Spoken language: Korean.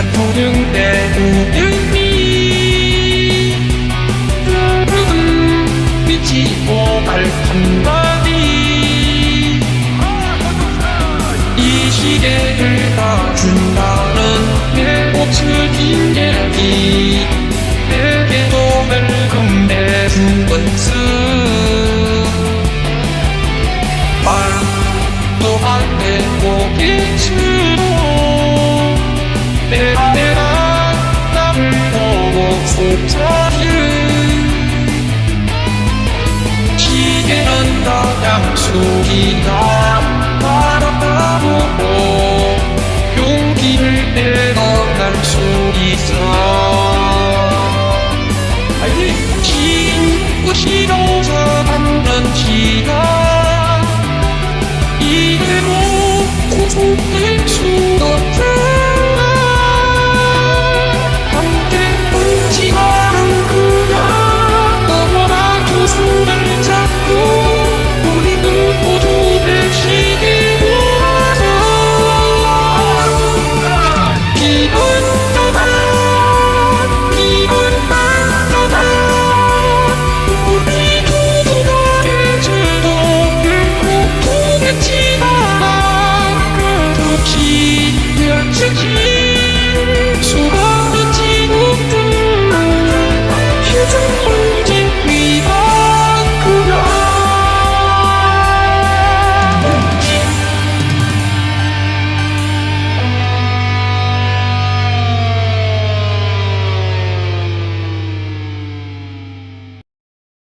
부른 내 우연히 흐르는 미치고 갈 한마디 이 시계를 봐준다는 내 목숨인 얘기 내게 돈을 건네준 것은 말도 안 되고 빛으 속삭이는 시계는 다 약속이다 바라보고 용기를 내어 날수